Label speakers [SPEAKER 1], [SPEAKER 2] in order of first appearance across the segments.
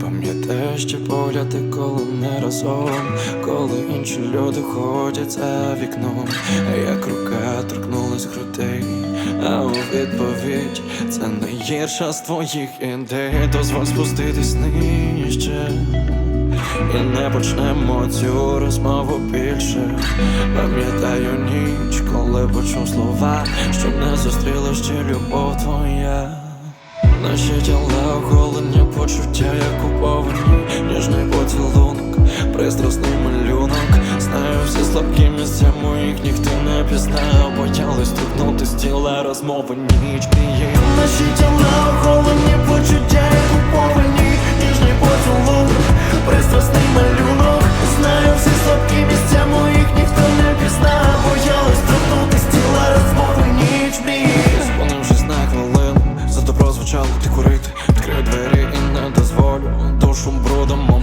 [SPEAKER 1] Пам'ятаєш ті погляди, коли не разом, коли інші люди ходять за вікном, як рука торкнулась грудей, а у відповідь це найгірша з твоїх ідей. Дозволь спуститись нижче. І не почнемо цю розмову більше. Пам'ятаю ніч, коли почув слова, що не зустріла ще любов твоя. Наші тіла оголені, почуття як куповані, ніжний поцілунок, пристрасний малюнок. Знаю всі слабкі місця моїх ніхто не пізнав, боялись торкнути з тіла розмови ніч мрії. Наші тіла оголені,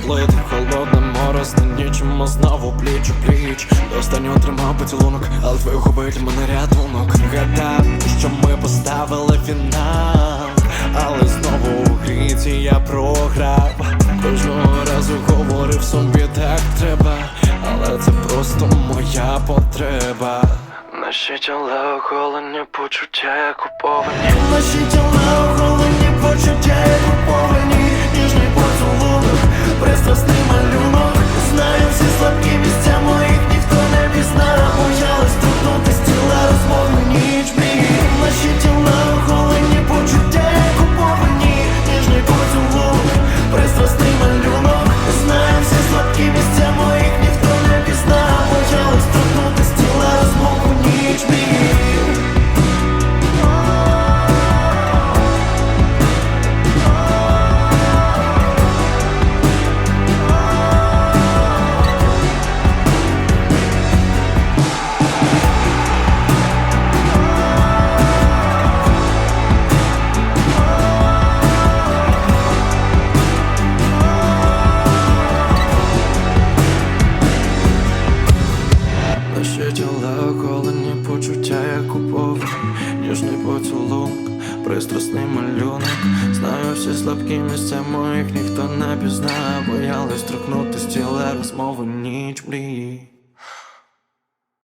[SPEAKER 1] брудом облити Холодне морозне нічим знову пліч у пліч. До останнього тримав поцілунок, але твої губи для мене рятунок. Гадав, що ми поставили фінал Але знову у гріці я програв. Кожного разу говорив собі так треба Але це просто моя потреба Наші тіла оголені, почуття куповані Наші тіла оголені, почуття Наші тіла околені почуття як куповані Ніжний поцілунок, пристрасний малюнок. Знаю всі слабкі місця моїх ніхто не пізнає. Боялись торкнути з тіла розмови ніч мрії